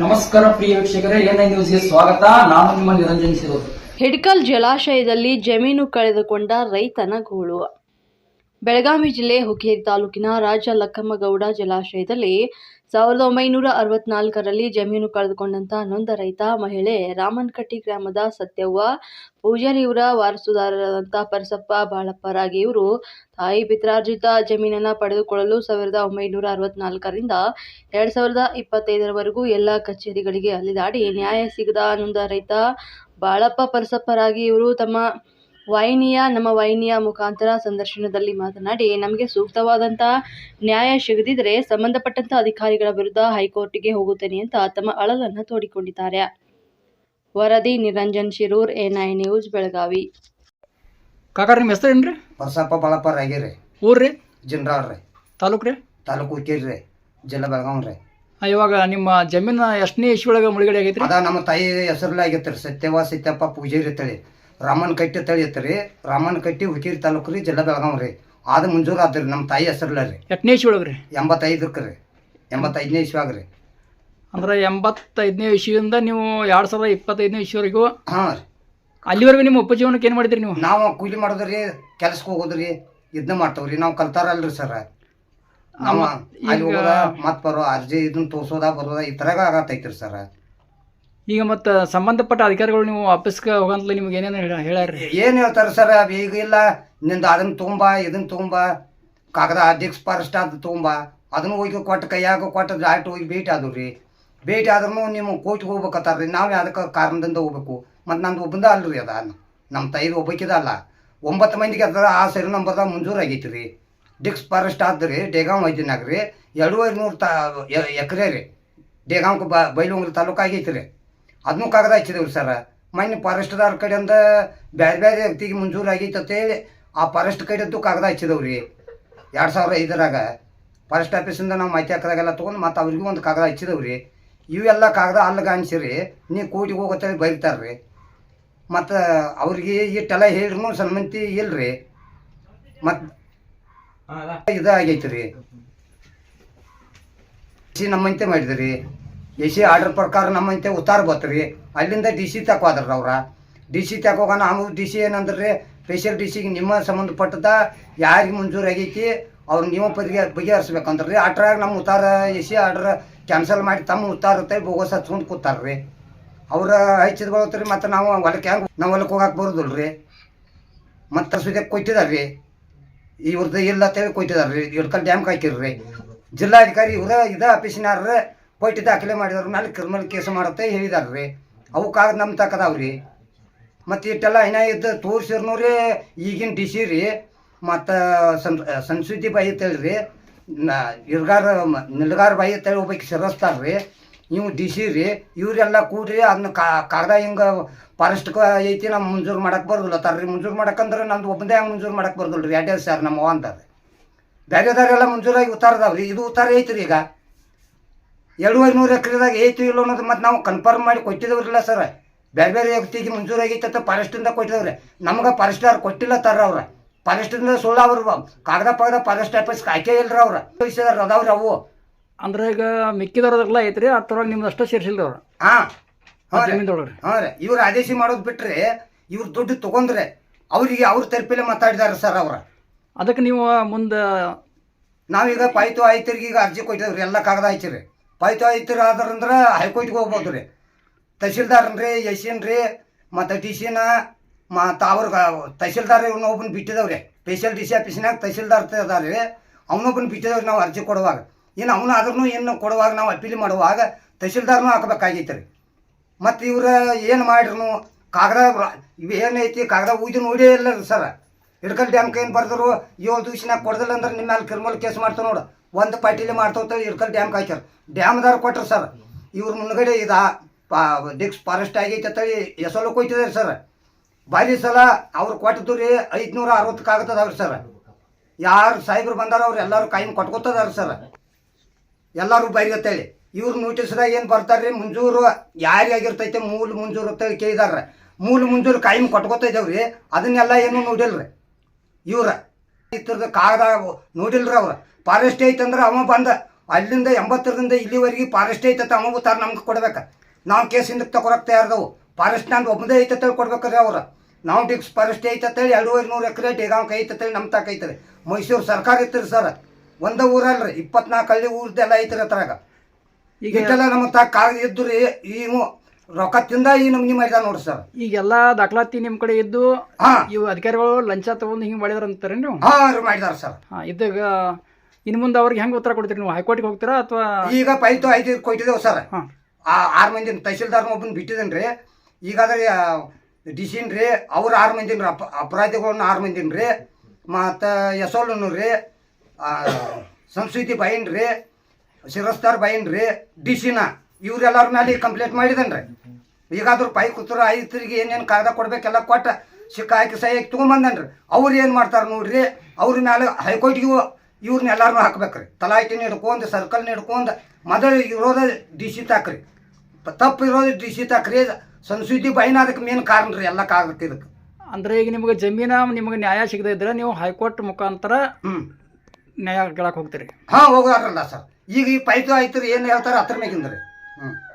ನಮಸ್ಕಾರ ಪ್ರಿಯ ವೀಕ್ಷಕರೇ, ಎನ್ಐ ನ್ಯೂಸ್ಗೆ ಸ್ವಾಗತ. ನಾನು ನಿಮ್ಮ ನಿರಂಜನ್ ಸಿರೋದು ಹಿಡ್ಕಲ್ ಜಲಾಶಯದಲ್ಲಿ ಜಮೀನು ಕಳೆದುಕೊಂಡ ರೈತನ ಗೋಳು. ಬೆಳಗಾವಿ ಜಿಲ್ಲೆ ಹುಕ್ಕೇರಿ ತಾಲೂಕಿನ ರಾಜ ಲಕ್ಕಮ್ಮಗೌಡ ಜಲಾಶಯದಲ್ಲಿ ಸಾವಿರದ ಒಂಬೈನೂರ ಅರವತ್ನಾಲ್ಕರಲ್ಲಿ ಜಮೀನು ಕಳೆದುಕೊಂಡಂತಹ ನೊಂದ ರೈತ ಮಹಿಳೆ ರಾಮನ್ಕಟ್ಟಿ ಗ್ರಾಮದ ಸತ್ಯವ್ವ ಪೂಜಾರಿಯವರ ವಾರಸುದಾರರಾದಂಥ ಪರಸಪ್ಪ ಬಾಳಪ್ಪರಾಗಿ ಇವರು ತಾಯಿ ಪಿತ್ರಾರ್ಜಿತ ಜಮೀನನ್ನ ಪಡೆದುಕೊಳ್ಳಲು ಸಾವಿರದ ಒಂಬೈನೂರ ಅರವತ್ನಾಲ್ಕರಿಂದ ಎರಡು ಸಾವಿರದ ಇಪ್ಪತ್ತೈದರವರೆಗೂ ಎಲ್ಲ ಕಚೇರಿಗಳಿಗೆ ಅಲ್ಲಿದಾಡಿ ನ್ಯಾಯ ಸಿಗದ ನೊಂದ ರೈತ ಬಾಳಪ್ಪ ಪರಸಪ್ಪರಾಗಿ ಇವರು ತಮ್ಮ ವಾಹಿನಿಯ ನಮ್ಮ ವಾಹಿನಿಯ ಮುಖಾಂತರ ಸಂದರ್ಶನದಲ್ಲಿ ಮಾತನಾಡಿ ನಮಗೆ ಸೂಕ್ತವಾದಂತಹ ನ್ಯಾಯ ಸಿಗದಿದ್ರೆ ಸಂಬಂಧಪಟ್ಟಂತ ಅಧಿಕಾರಿಗಳ ವಿರುದ್ಧ ಹೈಕೋರ್ಟ್ಗೆ ಹೋಗುತ್ತೇನೆ ಅಂತ ತಮ್ಮ ಅಳಲನ್ನ ತೋಡಿಕೊಂಡಿದ್ದಾರೆ. ವರದಿ ನಿರಂಜನ್ ಶಿರೂರ್ ಎನ್ಐ ನ್ಯೂಸ್ ಬೆಳಗಾವಿ. ಕಾಕಾರ ನಿಮ್ಮ ಹೆಸರು ಏನ್ರಿ? ಪರಸಪ್ಪ ಬಳಪ್ಪ ರಾಗಿರಿ ಊರ್ರಿ ಜಿನ್ರಾಳ್ ರೀ? ತಾಲೂಕು ರೀ? ತಾಲೂಕು ಹುಕ್ಕೇರಿ ರೀ. ಜಿಲ್ಲಾ ಬೆಳಗಾವ್ ರೀ. ಆ, ಇವಾಗ ನಿಮ್ಮ ಜಮೀನ ಎಷ್ಟನೇ ಇಶ್ವಳಗ ಒಳಗೆ ಮುಳುಗಡೆ ಆಗೈತ್ರಿ? ಅದ ನಮ್ಮ ತಾಯಿ ಹೆಸರಲ್ಲಿ ಆಗೈತ್ರಿ ರೀ ಸತ್ಯವ ಸತ್ಯಪ್ಪ ಪೂಜಾರಿ ತಳಿ ರಾಮನ್ ಕಟ್ಟಿ ತಳಿ ಐತ್ರಿ. ರಾಮನ್ ಕಟ್ಟಿ ಹುಕ್ಕೇರಿ ತಾಲೂಕು ರೀ ಜಿಲ್ಲಾ ಬೆಳಗಾವ್ ರೀ. ಆದ ಮಂಜೂರು ಆದ್ರಿ ನಮ್ಮ ತಾಯಿ ಹೆಸರಲ್ಲ ರೀ. ಎಟ್ನೇ ಇಸ್ವಿ ಒಳಗೆ ರೀ ಎಂಬತ್ತೈದಕ್ಕೆ ರೀ. ಎಂಬತ್ತೈದನೇ ಇಸ್ವಾಗ ರೀ. ಅಂದ್ರೆ ಎಂಬತ್ತೈದನೇ ಇಸ್ವಿಯಿಂದ ನೀವು ಎರಡು ಸಾವಿರದ ಇಪ್ಪತ್ತೈದನೇ ಇಸ್ವಿವರೆಗೂ ಹಾಂ ರೀ. ಅಲ್ಲಿವರೆಗೂ ನಿಮ್ಮ ಉಪಜೀವನಕ್ಕೆ ಏನು ಮಾಡಿದ್ರಿ ನೀವು? ನಾವು ಕೂಲಿ ಮಾಡೋದ್ರಿ ಕೆಲ್ಸಕ್ಕೆ ಹೋಗೋದ್ರಿ ಇದನ್ನ ಮಾಡ್ತಾವ್ರಿ ನಾವು ಕಲ್ತಾರಲ್ರಿ ಸರ್. ನಾವು ಅಲ್ಲಿ ಹೋಗೋದ ಮತ್ತೆ ಬರೋ ಅರ್ಜಿ ಇದನ್ನ ತೋರ್ಸೋದ ಬರೋದ ಈ ಥರಾಗ ಆಗತ್ತೈತ್ರಿ ಸರ್. ಈಗ ಮತ್ತೆ ಸಂಬಂಧಪಟ್ಟ ಅಧಿಕಾರಿಗಳು ನೀವು ಆಫೀಸ್ಗೆ ಹೋಗಂತ ನಿಮ್ಗೆ ಏನೇನು ಹೇಳ್ಯಾರ್ರಿ? ಏನು ಹೇಳ್ತಾರೆ ಸರ್? ಈಗ ಇಲ್ಲ. ನಿಂದು ಅದನ್ನ ತುಂಬ ಇದನ್ನ ತುಂಬ. ಕಾಗದ ಅಧ್ಯಕ್ಷ ಫಾರೆಸ್ಟ್ ಅದು ತುಂಬ. ಅದನ್ನು ಹೋಗಿ ಕೊಟ್ಟು ಕೈಯಾಗ ಕೊಟ್ಟು ಡಾಕ್ಟ್ ಹೋಗಿ ಭೇಟಿ ಆದವು ರೀ ಭೇಟಿ ಆದ್ರೂ ನಿಮ್ಮ ಕೋರ್ಟ್ಗೆ ಹೋಗ್ಬೇಕತ್ತಾರ ರೀ ನಾವು ಅದಕ್ಕೆ ಕಾರಣದಿಂದ ಹೋಗ್ಬೇಕು? ಮತ್ತು ನಂದು ಒಬ್ಬಂದ ಅಲ್ರಿ ಅದ. ನಮ್ಮ ತೈದು ಒಬ್ಬಕ್ಕಿದ ಅಲ್ಲ. ಒಂಬತ್ತು ಮಂದಿಗೆ ಅದರ. ಆ ಸರಿ ನಂಬರ್ದಾಗ ಮಂಜೂರು ಆಗೈತಿ ರೀ ಡಿಕ್ಸ್ ಫಾರೆಸ್ಟ್ ಆದ್ರಿ, ಡೇಗಾಂವ್ ಐದಿನಾಗ ರೀ ಎರಡೂವರೆ ನೂರು ತಾ ಎಕರೆ ರೀ. ಡೇಗಾಂವ್ಗೆ ಬೈಲುಂಗ್ರಿ ತಾಲೂಕು ಆಗೈತಿ ರೀ ಅದನ್ನೂ ಕಾಗದ ಹಚ್ಚಿದೆವು ಸರ್. ಮೊನ್ನೆ ಫಾರೆಸ್ಟ್ದಾರ ಕಡೆಯಿಂದ ಬೇರೆ ಬೇರೆ ವ್ಯಕ್ತಿಗೆ ಮಂಜೂರು ಆಗೈತೆ ಅಂತೇಳಿ ಆ ಫಾರೆಸ್ಟ್ ಕಡೆದ್ದು ಕಾಗದ ಹಚ್ಚಿದವ್ರಿ ಎರಡು ಸಾವಿರ ಐದರಾಗ ಫಾರೆಸ್ಟ್ ಆಫೀಸಿಂದ ನಾವು ಮಾಹಿತಿ ಹಾಕಿದಾಗೆಲ್ಲ ತೊಗೊಂಡು ಮತ್ತು ಅವ್ರಿಗೂ ಒಂದು ಕಾಗದ ಹಚ್ಚಿದವ್ರಿ ಇವೆಲ್ಲ ಕಾಗದ ಅಲ್ಲಿಗಾಣಿಸಿರಿ ನೀವು ಕೋರ್ಟಿಗೆ ಹೋಗೋತ್ತೇಳಿ ರೀ. ಮತ್ತು ಅವ್ರಿಗೆ ಇಟ್ಟೆಲ್ಲ ಹೇಳ್ರೂ ಸನ್ಮಂತಿ ಇಲ್ರಿ. ಮತ್ತು ಇದು ಆಗೈತೆ ರೀ ಸಿ ನಮ್ಮಂತೆ ಮಾಡಿದ್ರಿ. ಎ ಸಿ ಆರ್ಡರ್ ಪ್ರಕಾರ ನಮ್ಮಂತೆ ಉತ್ತಾರ ಬತ್ರಿ ಅಲ್ಲಿಂದ ಡಿ ಸಿ ತಕೋದ್ರಿ ಅವ್ರ. ಡಿ ಸಿ ತಕೋಗ ನಾವು ಡಿ ಸಿ ಏನಂದ್ರಿ ಸ್ಪೆಷಲ್ ಡಿ ಸಿಗೆ ನಿಮ್ಮ ಸಂಬಂಧಪಟ್ಟದ ಯಾರಿಗೆ ಮಂಜೂರು ಆಗೈತಿ, ಅವ್ರು ನೀವು ಬಗೆ ಬಗೆಹರಿಸ್ಬೇಕಂದ್ರಿ ಅಟ್ರಾಗ ನಮ್ಮ ಉತ್ತಾರ ಎ ಸಿ ಆರ್ಡರ್ ಕ್ಯಾನ್ಸಲ್ ಮಾಡಿ ತಮ್ಮ ಉತ್ತಾರ ತೈ ಬೋಗಸ್ ಹಚ್ಕೊಂಡು ಕೂತಾರ್ರಿ. ಅವ್ರ ಹಚ್ಚಿದ ಬಳತ್ರಿ ಮತ್ತು ನಾವು ಹೊಲಕ್ಕೆ ಹೆಂಗೆ ನಾವು ಹೊಲಕ್ಕೆ ಹೋಗಕ್ಕೆ ಮತ್ತು ತರ್ಸಿದಾಗ ಕೊಯ್ತಿದಾರೆ ರೀ ಇವ್ರದ್ದು ಇಲ್ಲ ಅಂತೇಳಿ ಕೊಟ್ಟಿದಾರ್ರಿ ಇಡ್ಕಲ್ ಡ್ಯಾಮ್ ಹಾಕಿರ್ರಿ. ಜಿಲ್ಲಾಧಿಕಾರಿ ಇವ್ರ ಇದ ಆಫೀಸಿನಾರ ಕೊಟ್ಟು ದಾಖಲೆ ಮಾಡಿದವ್ರ ಮೇಲೆ ಕ್ರಿಮಿನಲ್ ಕೇಸ್ ಮಾಡುತ್ತೆ ಹೇಳಿದಾರ್ರಿ. ಅವು ಕಾಗದ ನಮ್ಮ ತಕದಾವ್ರಿ ಮತ್ತು ಇಟ್ಟೆಲ್ಲ ಏನ ಇದ್ದು ತೋರಿಸಿರ್ನೂರಿ ಈಗಿನ ಡಿ ಸಿ ರೀ ಮತ್ತು ಸಂ ಸಂಸ್ಕೃತಿ ಬಾಯಿ ಅಂತೇಳಿ ಇರ್ಗಾರ ನಿಲ್ಗಾರ ಬಾಯಿ ಅಂತೇಳಿ ಒಬ್ಬಾಕಿ ರೀ ನೀವು ಡಿ ಸಿ ರೀ ಇವರೆಲ್ಲ ಕೂಡ್ರಿ ಅದನ್ನ ಕಾಗದ ಹಿಂಗೆ ಫಾರೆಸ್ಟ್ ಐತಿ ನಮ್ಮ ಮುಂಜೂರು ಮಾಡಕ್ಕೆ ಬರೋದಿಲ್ಲ ತಾರ್ರಿ. ಮುಂಜೂರು ಮಾಡಕ್ಕಂದ್ರೆ ನಮ್ದು ಒಬ್ಬಂದೇ ಮುಂಜೂರು ಮಾಡಕ್ಕೆ ಬರೋದಿಲ್ಲ ರೀ ಎರಡೇ ಸರ್ ನಮ್ಮ ಅಂತಾರೆ ಬೇರೆದವರೆಲ್ಲ ಮಂಜೂರಾಗಿ ಉತ್ತಾರದವ್ರಿ. ರೀ ಇದು ಉತ್ತಾರ ಐತ್ರಿ ಈಗ. ಎರಡೂವರೆ ನೂರು ಎಕರೆದಾಗ ಐತಿ ಇಲ್ಲ ಅನ್ನೋದು ಮತ್ತು ನಾವು ಕನ್ಫರ್ಮ್ ಮಾಡಿ ಕೊಟ್ಟಿದ್ದೇವ್ರಿಲ್ಲ ಸರ್ ಬೇರೆ ಬೇರೆ ವ್ಯಕ್ತಿಗೆ ಮಂಜೂರಾಗೈತೆ ಅಂತ ಫಾರೆಸ್ಟಿಂದ ಕೊಟ್ಟಿದವ್ರೆ. ನಮ್ಗೆ ಫಾರೆಸ್ಟ್ದಾರ್ ಕೊಟ್ಟಿಲ್ಲ ತರ ಅವ್ರ. ಫಾರೆಸ್ಟಿಂದ ಸುಳ್ಳು ಅವ್ರು ಕಾಗದ ಪಾಗದ ಫಾರೆಸ್ಟ್ ಆಫೀಸ್ ಕಾಯ್ಕೆ ಇಲ್ರ ಅವ್ರ. ವಿಷಯದಾರ ಅದಾವ್ರಿ ಅವು. ಅಂದ್ರೆ ಈಗ ಮಿಕ್ಕಿದವ್ರದೆಲ್ಲ ಐತ್ರಿ ಅದ್ರೊಳಗೆ ನಿಮ್ದು ಅಷ್ಟೇ ಸೇರಿಸಿಲ್ರಿ ಅವ್ರು. ಹಾಂ ಹಾಂ ರೀ. ಇವ್ರು ಆದೇಶ ಮಾಡೋದು ಬಿಟ್ರೆ ಇವ್ರು ದುಡ್ಡು ತಗೊಂಡ್ರೆ ಅವರಿಗೆ ಅವ್ರ ತರಪಿಲೆ ಮಾತಾಡಿದಾರೆ ಸರ್ ಅವ್ರ. ಅದಕ್ಕೆ ನೀವು ಮುಂದೆ ನಾವೀಗ ಪಾಯ್ತು ಆಯ್ತರಿಗೆ ಈಗ ಅರ್ಜಿ ಕೊಟ್ಟಿದ್ರಿ ಎಲ್ಲ ಕಾಗದ ಹಚ್ಚಿರಿ ಪಾಯ್ತು ಐತಿರ ಆದ್ರಂದ್ರೆ ಹೈಕೋರ್ಟ್ಗೆ ಹೋಗ್ಬೋದು ರೀ. ತಹಶೀಲ್ದಾರನ್ ರೀ ಎಸ್ ಎನ್ ರೀ ಮತ್ತು ಡಿ ಸಿನ ಮತ್ತು ಅವ್ರ ತಹಶೀಲ್ದಾರ್ ಇವ್ನ ಒಬ್ಬನ ಬಿಟ್ಟಿದವ್ರಿ. ಸ್ಪೆಷಲ್ ಡಿ ಸಿ ಆಫೀಸ್ನಾಗ ತಹಶೀಲ್ದಾರ್ ಅದಾರ ರೀ. ಅವನೊಬ್ಬನ ಬಿಟ್ಟಿದವ್ರಿ ನಾವು ಅರ್ಜಿ ಕೊಡುವಾಗ. ಇನ್ನು ಅವನು ಆದ್ರೂ ಏನು ಕೊಡುವಾಗ ನಾವು ಅಪೀಲ್ ಮಾಡುವಾಗ ತಹಶೀಲ್ದಾರ್ನು ಹಾಕಬೇಕಾಗೈತೆ ರೀ ಮತ್ತು ಇವ್ರು ಏನು ಮಾಡಿರು ಕಾಗದ ಇವು ಏನೈತಿ ಕಾಗದ ಉಯ್ದು ನೋಡೇ ಇಲ್ಲ ಸರ್. ಹಿಡ್ಕಲ್ ಡ್ಯಾಮ್ಗೆ ಏನು ಬರ್ದರು ಏಳು ದಿವ್ಸನಾಗ ಕೊಡ್ದಿಲ್ಲ ಅಂದ್ರೆ ನಿಮ್ಮ ಮೇಲೆ ಕ್ರಿಮಿನಲ್ ಕೇಸ್ ಮಾಡ್ತಾರೆ ನೋಡು. ಒಂದು ಪಾರ್ಟಿಲಿ ಮಾಡ್ತಾವ್ತೇಳಿ ಇರ್ಕಲ್ ಡ್ಯಾಮ್ ಹಾಕ್ಯಾರ ಡ್ಯಾಮ್ದಾರ ಕೊಟ್ರು ಸರ್. ಇವ್ರ ಮುನ್ಗಡೆ ಇದು ಡಿಕ್ಸ್ ಫಾರೆಸ್ಟ್ ಆಗೈತೆ ತಳಿ ಎಸಲು ಕೊಯ್ತಿದ್ದಾರೆ ಸರ್. ಬಾರಿ ಸಲ ಅವ್ರು ಕೊಟ್ಟದ್ದು ರೀ ಐದುನೂರ ಅರವತ್ತಕ್ಕೆ ಆಗ್ತದವ್ರಿ ಸರ್. ಯಾರು ಸಾಹೇಬ್ರು ಬಂದಾರ ಅವ್ರು ಎಲ್ಲರೂ ಕಾಯಿನ್ ಕೊಟ್ಕೋತದಾರ ಸರ್. ಎಲ್ಲರೂ ಬೈರಿ ಅಂತೇಳಿ. ಇವ್ರು ನೋಟಿಸ್ದಾಗ ಏನು ಬರ್ತಾರೆ ಮುಂಜೂರು ಯಾರಿಗಾಗಿರ್ತೈತೆ ಮೂಲ ಮುಂಜೂರು ಅಂತೇಳಿ ಕೇಳಿದಾರೆ ಮೂಲ ಮುಂಜೂರು ಕಾಯಿನ್ ಕೊಟ್ಕೋತ ಇದ್ದೇವ್ರಿ ಅದನ್ನೆಲ್ಲ ಏನು ನೋಡಿಲ್ರಿ. ಇವ್ರ ಇದ್ರದ್ದು ಕಾಗದ ನೋಡಿಲ್ರಿ ಅವ್ರು. ಫಾರೆಸ್ಟ್ ಐತಂದ್ರೆ ಅವ ಬಂದ. ಅಲ್ಲಿಂದ ಎಂಬತ್ತರದಿಂದ ಇಲ್ಲಿವರೆಗೆ ಫಾರೆಸ್ಟ್ ಐತತ್ತ ಅವ ತಾರ ನಮ್ಗೆ ಕೊಡ್ಬೇಕು. ನಾವು ಕೇಸ್ ಹಿಂದಕ್ಕೆ ತಗೊಳಕ್ ತಯಾರದವು. ಫಾರೆಸ್ಟ್ ನಂದು ಒಬ್ಬದೇ ಐತತ್ತೇಳಿ ಕೊಡ್ಬೇಕ್ರಿ ಅವ್ರು. ನಾವು ಡಿಕ್ಸ್ ಫಾರೆಸ್ಟ್ ಐತತ್ತೇಳಿ ಎರಡೂವರೆ ನೂರು ಎಕರೆ ಡೇಗಾಂಕ್ ಐತತ್ತೇಳಿ ನಮ್ಮ ತಾಕ ಐತ್ರಿ. ಮೈಸೂರು ಸರ್ಕಾರ ಇತ್ತು ಸರ್. ಒಂದೇ ಊರಲ್ರಿ ಇಪ್ಪತ್ನಾಲ್ಕು ಹಳ್ಳಿ ಊರ್ದೆಲ್ಲ ಐತ್ರಿ ಅದ್ರಾಗ. ಈಗ ಇದೆಲ್ಲ ನಮ್ಮ ತಾಕ ಕಾಗದ ಇದ್ದು ರೀ ಇವು ರೊಕ್ಕ ತಿಂದ ಈ ನಮ್ನಿ ಮಾಡಿದ ನೋಡ್ರಿ ಸರ್. ಈಗೆಲ್ಲ ದಾಖಲಾತಿ ನಿಮ್ಮ ಕಡೆ ಇದ್ದು ಹಾ. ಇವು ಅಧಿಕಾರಿಗಳು ಲಂಚ ತಗೊಂಡು ಹಿಂಗ್ ಮಾಡಿದಾರ ಅಂತಾರೆ ನೀವು ಹಾ ಮಾಡಿದಾರ ಸರ್. ಇದ್ದಾಗ ಇನ್ನು ಮುಂದೆ ಅವ್ರಿಗೆ ಹೆಂಗೆ ಉತ್ತರ ಕೊಡ್ತೀರಿ ನೀವು? ಹೈಕೋರ್ಟ್ಗೆ ಹೋಗ್ತೀರಾ ಅಥವಾ ಈಗ ಪೈತು ಐದು ಕೊಟ್ಟಿದ್ದೇವೆ ಸರ್. ಹಾಂ. ಆ ಆರು ಮಂದಿನ ತಹಶೀಲ್ದಾರ್ನ ಒಬ್ಬನ ಬಿಟ್ಟಿದ್ದೇನೆ ರೀ ಈಗಾದ್ರೆ ಡಿ ಸಿನ್ ರೀ ಅವ್ರು ಆರು ಮಂದಿನ ರೀ ಅಪ ಅಪರಾಧಿಗಳನ್ನ ಆರು ಮಂದಿನ ರೀ ಮತ್ತು ಯಸೋಲನು ರೀ ಆ, ಸಂಸ್ಕೃತಿ ಬೈನ್ ರೀ ಶಿರಸ್ತಾರ್ ಬೈನ್ ರೀ ಡಿ ಸಿನ ಇವ್ರೆಲ್ಲರ ಮೇಲೆ ಕಂಪ್ಲೇಂಟ್ ಮಾಡಿದನ್ರಿ? ಈಗಾದ್ರೂ ಪೈ ಕೂತರ ಐತರಿಗೆ ಏನೇನು ಕಾಗದ ಕೊಡ್ಬೇಕೆಲ್ಲ ಕೊಟ್ಟ ಸಿಕ್ಕ ಹಾಕಿ ಸಹಿ ಹಾಕಿ ತೊಗೊಂಬಂದನ್ರಿ. ಅವ್ರು ಏನು ಮಾಡ್ತಾರೆ ನೋಡ್ರಿ ಅವ್ರ ಮೇಲೆ ಹೈಕೋರ್ಟ್ಗೂ ಇವ್ರನ್ನ ಎಲ್ಲಾರನ್ನೂ ಹಾಕ್ಬೇಕ್ರಿ. ತಲಾಟಿನ ಹಿಡ್ಕೊಂಡು ಸರ್ಕಲ್ನ ಹಿಡ್ಕೊಂಡು ಮೊದಲು ಇರೋದ ಡಿ ಸಿ ತಾಕ್ರಿ. ತಪ್ಪು ಇರೋದು ಡಿ ಸಿ ತಾಕ್ರಿ. ಸಂಸ್ಕೃತಿ ಬೈನ ಅದಕ್ಕೆ ಮೇನ್ ಕಾರಣ ರೀ ಎಲ್ಲ ಕಾಗಕ್ಕೆ ಇದಕ್ಕೆ. ಅಂದ್ರೆ ಈಗ ನಿಮಗೆ ಜಮೀನ ನಿಮಗೆ ನ್ಯಾಯ ಸಿಗದೆ ಇದ್ರೆ ನೀವು ಹೈಕೋರ್ಟ್ ಮುಖಾಂತರ ಹ್ಞೂ ನ್ಯಾಯ ಕೇಳಕ್ಕೆ ಹೋಗ್ತೀರಿ. ಹಾಂ ಹೋಗಾರಲ್ಲ ಸರ್. ಈಗ ಈ ಪೈತು ಆಯ್ತು ಏನು ಹೇಳ್ತಾರೆ ಅದ್ರ ಮ್ಯಾಗಿಂದ ರೀ ಹ್ಞೂ